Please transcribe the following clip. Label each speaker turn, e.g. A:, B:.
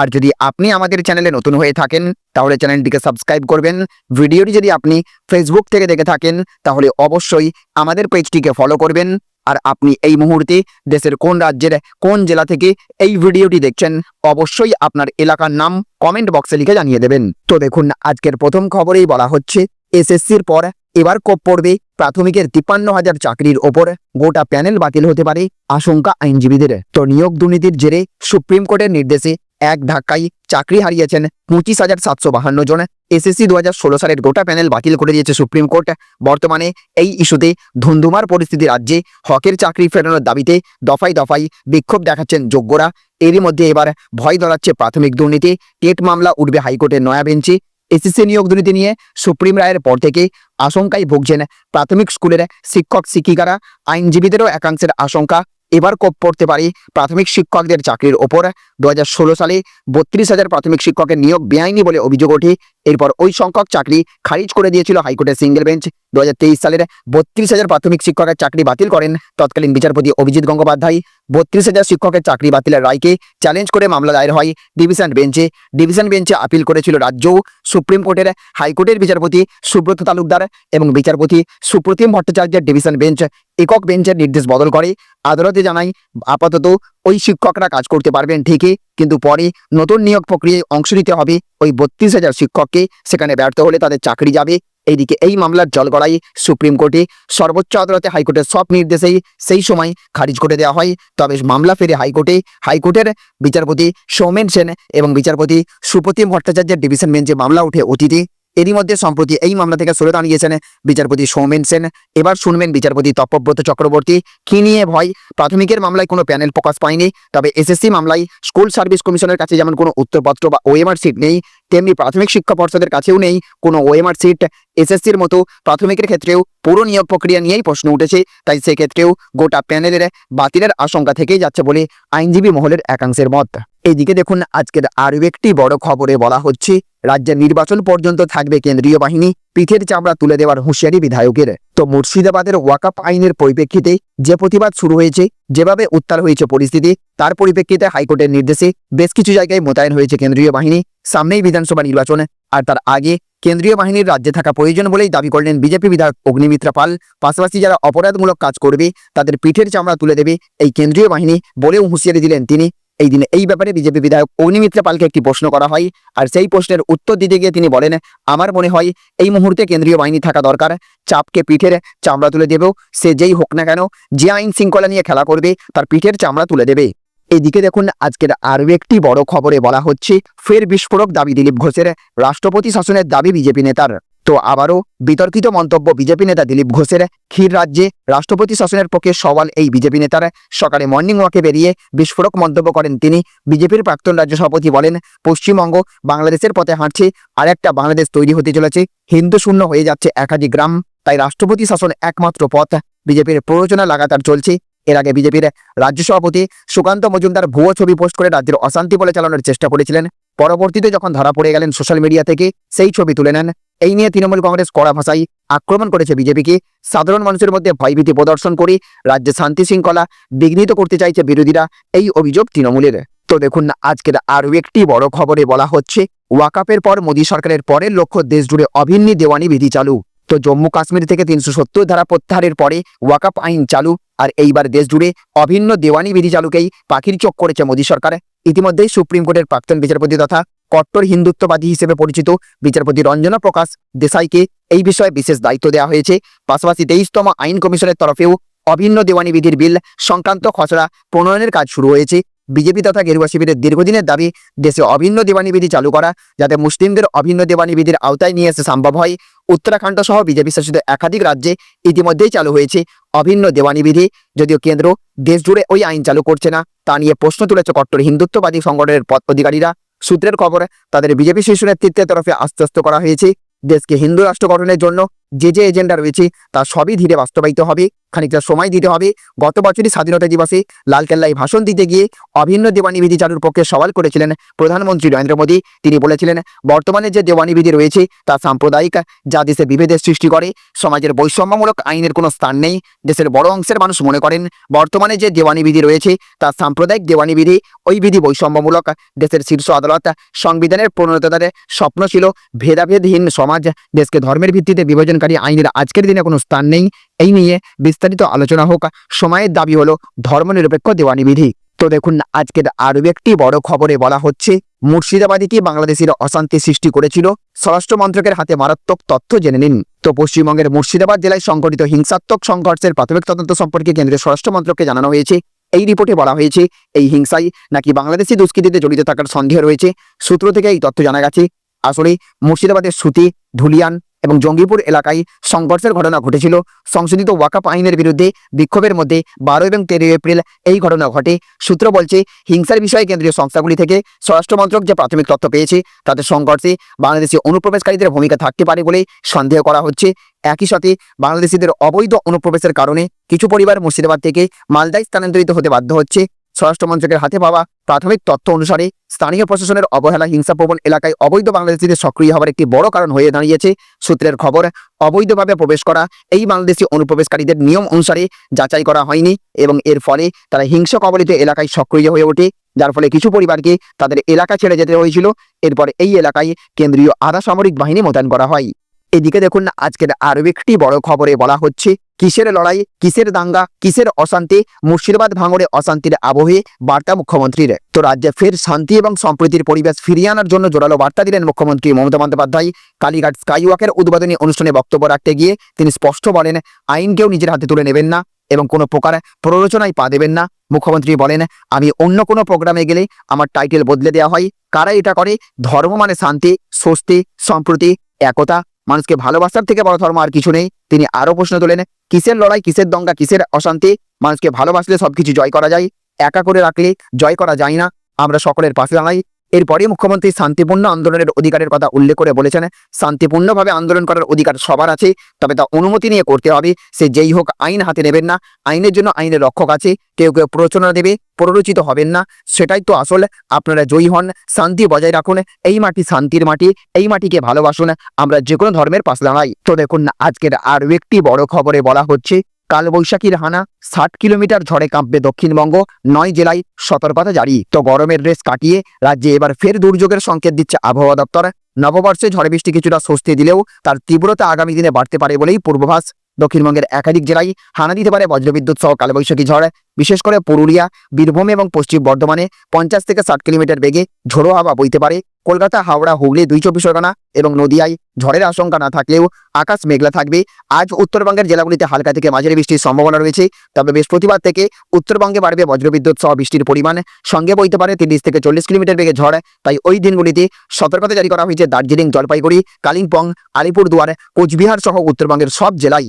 A: আর যদি আপনি আমাদের চ্যানেলে নতুন হয়ে থাকেন, তাহলে চ্যানেলটিকে সাবস্ক্রাইব করবেন। ভিডিওটি যদি আপনি ফেসবুক থেকে দেখে থাকেন, তাহলে অবশ্যই আমাদের পেজটিকে ফলো করবেন। আর আপনি এই মুহূর্তে দেশের কোন রাজ্যের, কোন জেলা থেকে এই ভিডিওটি দেখছেন, অবশ্যই আপনার এলাকার নাম কমেন্ট বক্সে লিখে জানিয়ে দেবেন। তো দেখুন, আজকের প্রথম খবরেই বলা হচ্ছে, এসএসসির পর এবার কোপ পড়বে প্রাথমিকের তিপ্পান্ন হাজার চাকরির ওপর। গোটা প্যানেল বাতিল হতে পারে, আশঙ্কা আইনজীবীদের। তো নিয়োগ দুর্নীতির জেরে সুপ্রিম কোর্টের নির্দেশে এক ধাক্কায় চাকরি হারিয়েছেন পঁচিশ হাজার সাতশো বাহান্ন জন। এসএসসি দু হাজার ষোলো সালের গোটা প্যানেল বাতিল করে দিয়েছে সুপ্রিম কোর্ট। বর্তমানে এই ইস্যুতে ধুন্ধুমার পরিস্থিতি রাজ্যে হকের চাকরি ফেরানোর দাবিতে দফায় দফায় বিক্ষোভ দেখাচ্ছেন যোগ্যরা। এরই মধ্যে এবার ভয় ধরাচ্ছে প্রাথমিক দুর্নীতি। টেট মামলা উঠবে হাইকোর্টের নয়া বেঞ্চে। এসএসসি নিয়োগ দুর্নীতি নিয়ে সুপ্রিম রায়ের পর থেকে আশঙ্কায় ভুগছেন প্রাথমিক স্কুলের শিক্ষক শিক্ষিকারা। আইনজীবীদেরও একাংশের আশঙ্কা। এবার কোপ পড়তে পারি প্রাথমিক শিক্ষকদের চাকরির ওপর। দু হাজার ষোলো সালে বত্রিশ হাজার প্রাথমিক শিক্ষকের নিয়োগ বেআইনি বলে অভিযোগ ওঠে। এরপর ওই সংখ্যক চাকরি খারিজ করে দিয়েছিল হাইকোর্টের সিঙ্গেল বেঞ্চ। দু হাজার তেইশ সালের বত্রিশ হাজার প্রাথমিক শিক্ষকের চাকরি বাতিল করেন তৎকালীন বিচারপতি অভিজিৎ গঙ্গোপাধ্যায়। বত্রিশ হাজার শিক্ষকের চাকরি বাতিলের রায়কে চ্যালেঞ্জ করে মামলা দায়ের হয় ডিভিশন বেঞ্চে। ডিভিশন বেঞ্চে আপিল করেছিল রাজ্য সুপ্রিম কোর্টের হাইকোর্টের বিচারপতি সুব্রত তালুকদার এবং বিচারপতি সুপ্রতিম ভট্টাচার্যের ডিভিশন বেঞ্চ একক বেঞ্চের নির্দেশ বদল করে। আদালতে জানায়, আপাতত ওই শিক্ষকরা কাজ করতে পারবেন ঠিকই, কিন্তু পরে নতুন নিয়োগ প্রক্রিয়ায় অংশ নিতে হবে ওই বত্রিশ হাজার শিক্ষককে, সেখানে ব্যর্থ হলে তাদের চাকরি যাবে। এইদিকে এই মামলার জল গড়াই সুপ্রিম কোর্টে সর্বোচ্চ আদালতে হাইকোর্টের সব নির্দেশেই সেই সময় খারিজ করে দেওয়া হয়। তবে মামলা ফেরে হাইকোর্টে, হাইকোর্টের বিচারপতি সৌমেন সেন এবং বিচারপতি সুপ্রতিম ভট্টাচার্যের ডিভিশন বেঞ্চে মামলা উঠে অতীতে। এরই মধ্যে সম্প্রতি এই মামলা থেকে সরে দাঁড়িয়েছেন বিচারপতি সৌমেন সেন। এবার শুনবেন বিচারপতি তপব্রত চক্রবর্তী। কি নিয়ে ভয়? প্রাথমিকের মামলায় কোনো প্যানেল প্রকাশ পায়নি। তবে এসএসসি মামলায় স্কুল সার্ভিস কমিশনের কাছে যেমন কোনো উত্তরপত্র বা ওএমআর সিট নেই, তেমনি প্রাথমিক শিক্ষা পর্ষদের কাছেও নেই কোনো ওএমআর সিট। এসএসসির মতো প্রাথমিকের ক্ষেত্রেও পুরো নিয়োগ প্রক্রিয়া নিয়েই প্রশ্ন উঠেছে। তাই সেক্ষেত্রেও গোটা প্যানেলের বাতিলের আশঙ্কা থেকেই যাচ্ছে বলে আইনজীবী মহলের একাংশের মত। এইদিকে দেখুন, আজকের আরও একটি বড় খবরে বলা হচ্ছে, রাজ্যের নির্বাচন পর্যন্ত থাকবে কেন্দ্রীয় বাহিনী, পিঠের চামড়া তুলে দেওয়ার হুঁশিয়ারি বিধায়কের। তো মুর্শিদাবাদের ওয়াকাপ আইনের পরিপ্রেক্ষিতে যে প্রতিবাদ শুরু হয়েছে, যেভাবে উত্তাল হয়েছে পরিস্থিতি, তার পরিপ্রেক্ষিতে হাইকোর্টের নির্দেশে বেশ কিছু জায়গায় মোতায়েন হয়েছে কেন্দ্রীয় বাহিনী, সামনেই বিধানসভা নির্বাচন, আর তার আগে কেন্দ্রীয় বাহিনীর রাজ্যে থাকা প্রয়োজন বলেই দাবি করলেন বিজেপি বিধায়ক অগ্নিমিত্রা পাল। পাশাপাশি যারা অপরাধমূলক কাজ করবে, তাদের পিঠের চামড়া তুলে দেবে এই কেন্দ্রীয় বাহিনী বলেও হুঁশিয়ারি দিলেন তিনি। এই দিনে এই ব্যাপারে বিজেপি বিধায়ক অগ্নিমিত্রা পালকে একটি প্রশ্ন করা হয়। আর সেই প্রশ্নের উত্তর দিতে গিয়ে তিনি বলেন, আমার মনে হয় এই মুহূর্তে কেন্দ্রীয় বাহিনী থাকা দরকার। চাপকে পিঠের চামড়া তুলে দেবেও, সে যেই হোক না কেন, যে আইন শৃঙ্খলা নিয়ে খেলা করবে, তার পিঠের চামড়া তুলে দেবে। এদিকে দেখুন, আজকের আরও একটি বড় খবরে বলা হচ্ছে, ফের বিস্ফোরক দাবি দিলীপ ঘোষের রাষ্ট্রপতি শাসনের দাবি বিজেপি নেতার। তো আবারও বিতর্কিত মন্তব্য বিজেপি নেতা দিলীপ ঘোষের ক্ষীর রাজ্যে রাষ্ট্রপতি শাসনের পক্ষে সওয়াল এই বিজেপি নেতার। সকালে মর্নিং ওয়াকে বেরিয়ে বিস্ফোরক মন্তব্য করেন তিনি। বিজেপির প্রাক্তন রাজ্য সভাপতি বলেন, পশ্চিমবঙ্গ বাংলাদেশের পথে হাঁটছে আর একটা বাংলাদেশ তৈরি হতে চলেছে। হিন্দু শূন্য হয়ে যাচ্ছে একাধিক গ্রাম, তাই রাষ্ট্রপতি শাসন একমাত্র পথ। বিজেপির প্ররোচনা লাগাতার চলছে। এর আগে বিজেপির রাজ্য সভাপতি সুকান্ত মজুমদার ভুয়ো ছবি পোস্ট করে রাজ্যের অশান্তি বলে চালানোর চেষ্টা করেছিলেন। পরবর্তীতে যখন ধরা পড়ে গেলেন সোশ্যাল মিডিয়া থেকে, সেই ছবি তুলে নেন। এই নিয়ে তৃণমূল কংগ্রেস কড়া ভাষায় আক্রমণ করেছে বিজেপিকে। সাধারণ মানুষের মধ্যে ভয়ভীতি প্রদর্শন করে রাজ্যে শান্তি শৃঙ্খলা বিঘ্নিত করতে চাইছে বিরোধীরা এই অভিযোগ তৃণমূলের। তো দেখুন না আজকের আরও একটি বড় খবরে বলা হচ্ছে ওয়াকাপের পর মোদী সরকারের পরের লক্ষ্য দেশ জুড়ে অভিন্ন দেওয়ানি বিধি চালু। তো জম্মু কাশ্মীর থেকে তিনশো সত্তর ধারা প্রত্যাহারের পরে ওয়াকাপ আইন চালু আর এইবার দেশ জুড়ে অভিন্ন দেওয়ানি বিধি চালুকেই পাখির চোখ করেছে মোদী সরকার। ইতিমধ্যেই সুপ্রিম কোর্টের প্রাক্তন বিচারপতি তথা কট্টর হিন্দুত্ববাদী হিসেবে পরিচিত বিচারপতি রঞ্জনা প্রকাশ দেশাইকে এই বিষয়ে বিশেষ দায়িত্ব দেওয়া হয়েছে। পাশাপাশি তেইশতম আইন কমিশনের তরফেও অভিন্ন দেওয়ানি বিধির বিল সংক্রান্ত খসড়া প্রণয়নের কাজ শুরু হয়েছে। বিজেপি তথা গেরুয়া শিবিরের দীর্ঘদিনের দাবি, দেশে অভিন্ন দেওয়ানি বিধি চালু করা, যাতে মুসলিমদের অভিন্ন দেওয়ানি বিধির আওতায় নিয়ে এসে সম্ভব হয়। উত্তরাখণ্ড সহ বিজেপি শাসিত একাধিক রাজ্যে ইতিমধ্যেই চালু হয়েছে অভিন্ন দেওয়ানি বিধি। যদিও কেন্দ্র দেশ জুড়ে ওই আইন চালু করছে না, তা নিয়ে প্রশ্ন তুলেছে কট্টর হিন্দুত্ববাদী সংগঠনের পদ অধিকারীরা সূত্রের খবর, তাদের বিজেপি শীর্ষ নেতৃত্বের তরফে আশ্বস্ত করা হয়েছে, দেশকে হিন্দু রাষ্ট্র গঠনের জন্য যে যে এজেন্ডা রয়েছে, তা সবই ধীরে বাস্তবায়িত হবে, খানিকটা সময় দিতে হবে। গত বছরই স্বাধীনতা দিবসে লালকেল্লায় ভাষণ দিতে গিয়ে অভিন্ন দেওয়ানি বিধি চালুর পক্ষে সওয়াল করেছিলেন প্রধানমন্ত্রী নরেন্দ্র মোদী। তিনি বলেছিলেন, বর্তমানে যে দেওয়ানি বিধি রয়েছে, তা সাম্প্রদায়িক, যা দেশে বিভেদের সৃষ্টি করে, সমাজের বৈষম্যমূলক আইনের কোনো স্থান নেই। দেশের বড় অংশের মানুষ মনে করেন, বর্তমানে যে দেওয়ানি বিধি রয়েছে, তা সাম্প্রদায়িক দেওয়ানি বিধি, ওই বিধি বৈষম্যমূলক। দেশের শীর্ষ আদালত সংবিধানের প্রণেতাদের স্বপ্ন ছিল, ভেদাভেদহীন সমাজ, দেশকে ধর্মের ভিত্তিতে বিভাজনকারী আইনের আজকের দিনে কোনো স্থান নেই। এই নিয়ে বিস্তারিত আলোচনা হোক। সময়ের দাবি হলো ধর্মনিরপেক্ষ দেওয়ানি বিধি। তো দেখুন, আজকের আরও একটি বড় খবরে বলা হচ্ছে, মুর্শিদাবাদে কি বাংলাদেশের অশান্তি সৃষ্টি করেছিল? স্বরাষ্ট্র মন্ত্রকের হাতে মারাত্মক তথ্য জেনে নিন। তো পশ্চিমবঙ্গের মুর্শিদাবাদ জেলায় সংঘটিত হিংসাত্মক সংঘর্ষের প্রাথমিক তদন্ত সম্পর্কে কেন্দ্রীয় স্বরাষ্ট্র মন্ত্রককে জানানো হয়েছে। এই রিপোর্টে বলা হয়েছে, এই হিংসায় নাকি বাংলাদেশি দুষ্কৃতীতে জড়িত থাকার সন্দেহ রয়েছে। সূত্র থেকে এই তথ্য জানা গেছে। আসলে মুর্শিদাবাদের সুতি, ধুলিয়ান এবং জঙ্গিপুর এলাকায় সংঘর্ষের ঘটনা ঘটেছিল। সংশোধিত ওয়াকাপ আইনের বিরুদ্ধে বিক্ষোভের মধ্যে বারো এবং তেরো এপ্রিল এই ঘটনা ঘটে। সূত্র বলছে, হিংসার বিষয়ে কেন্দ্রীয় সংস্থাগুলি থেকে স্বরাষ্ট্র মন্ত্রক যে প্রাথমিক তথ্য পেয়েছে, তাতে সংঘর্ষে বাংলাদেশি অনুপ্রবেশকারীদের ভূমিকা থাকতে পারে বলে সন্দেহ করা হচ্ছে। একই সাথে বাংলাদেশিদের অবৈধ অনুপ্রবেশের কারণে কিছু পরিবার মুর্শিদাবাদ থেকে মালদায় স্থানান্তরিত হতে বাধ্য হচ্ছে। স্বরাষ্ট্র মন্ত্রকের হাতে পাওয়া প্রাথমিক তথ্য অনুসারে স্থানীয় প্রশাসনের অবহেলা হিংসাপ্রবণ এলাকায় অবৈধ বাংলাদেশিদের সক্রিয় হওয়ার একটি বড় কারণ হয়ে দাঁড়িয়েছে। সূত্রের খবর, অবৈধভাবে প্রবেশ করা এই বাংলাদেশি অনুপ্রবেশকারীদের নিয়ম অনুসারে যাচাই করা হয়নি এবং এর ফলে তারা হিংসা কবলিত এলাকায় সক্রিয় হয়ে ওঠে, যার ফলে কিছু পরিবারকে তাদের এলাকা ছেড়ে যেতে হয়েছিল। এরপর এই এলাকায় কেন্দ্রীয় আধা সামরিক বাহিনী মোতায়েন করা হয়। এদিকে দেখুন আজকের আরও একটি বড় খবরে বলা হচ্ছে, কিসের লড়াই, কিসের দাঙ্গা, কিসের অশান্তি, মুর্শিদাবাদ ভাঙড়ে অশান্তির আবহে বার্তা মুখ্যমন্ত্রীর। তো রাজ্যে ফের শান্তি এবং সম্প্রীতির পরিবেশ ফিরিয়ে আনার জন্য জোরালো বার্তা দিলেন মুখ্যমন্ত্রী মমতা বন্দ্যোপাধ্যায়। কালীঘাট স্কাইওয়াকের উদ্বোধনী অনুষ্ঠানে বক্তব্য রাখতে গিয়ে তিনি স্পষ্ট বলেন, আইনকেও নিজের হাতে তুলে নেবেন না এবং কোনো প্রকার প্ররোচনায় পা দেবেন না। মুখ্যমন্ত্রী বলেন, আমি অন্য কোনো প্রোগ্রামে গেলে আমার টাইটেল বদলে দেওয়া হয়। কারা এটা করে? ধর্ম মানে শান্তি, স্বস্তি, সম্প্রতি, একতা মানুষকে ভালোবাসার থেকে বড় ধর্ম আর কিছু নেই। তিনি আরও প্রশ্ন তোলেন, কিসের লড়াই, কিসের দঙ্গা, কিসের অশান্তি? মানুষকে ভালোবাসলে সবকিছু জয় করা যায়। একা করে রাখলে জয় করা যায় না। আমরা সকলের পাশে দাঁড়াই। এরপরে মুখ্যমন্ত্রী শান্তিপূর্ণ আন্দোলনের অধিকারের কথা উল্লেখ করে বলেছেন। শান্তিপূর্ণভাবে আন্দোলন করার অধিকার সবার আছে, তবে তা অনুমতি নিয়ে করতে হবে। সে যেই হোক, আইন হাতে নেবেন না। আইনের জন্য আইনের রক্ষক আছে, কেউ কেউ প্ররোচনা দেবে, প্ররোচিত হবেন না। সেটাই তো আসল। আপনারা জয়ী হন, শান্তি বজায় রাখুন। এই মাটি শান্তির মাটি, এই মাটিকে ভালোবাসুন। আমরা যে কোনো ধর্মের পাশ দাঁড়াই তো দেখুন, আজকের আরও একটি বড় খবরে বলা হচ্ছে কালবৈশাখীর হানা ষাট কিলোমিটার ঝড়ে কাঁপবে দক্ষিণবঙ্গ, নয় জেলায় সতর্কতা জারি। তো গরমের রেস কাটিয়ে রাজ্যে এবার ফের দুর্যোগের সংকেত দিচ্ছে আবহাওয়া দপ্তর। নববর্ষে ঝড়ে বৃষ্টি কিছুটা স্বস্তি দিলেও তার তীব্রতা আগামী দিনে বাড়তে পারে বলেই পূর্বাভাস দক্ষিণবঙ্গের একাধিক জেলায় হানা দিতে পারে বজ্রবিদ্যুৎ সহ কালবৈশাখী ঝড়। বিশেষ করে পুরুলিয়া, বীরভূম এবং পশ্চিম বর্ধমানে পঞ্চাশ থেকে ষাট কিলোমিটার বেগে ঝোড়ো হাওয়া বইতে পারে। কলকাতা, হাওড়া, হুগলি দুই চব্বিশ পরগনা এবং নদিয়ায় ঝড়ের আশঙ্কা না থাকলেও আকাশ মেঘলা থাকবে। আজ উত্তরবঙ্গের জেলাগুলিতে হালকা থেকে মাঝারি বৃষ্টির সম্ভাবনা রয়েছে। তবে বৃহস্পতিবার থেকে উত্তরবঙ্গে বাড়বে বজ্রবিদ্যুৎ সহ বৃষ্টির পরিমাণ। সঙ্গে বইতে পারে তিরিশ থেকে চল্লিশ কিলোমিটার বেগে ঝড়। তাই ওই দিনগুলিতে সতর্কতা জারি করা হয়েছে দার্জিলিং, জলপাইগুড়ি, কালিম্পং, আলিপুরদুয়ার, কোচবিহার সহ উত্তরবঙ্গের সব জেলায়।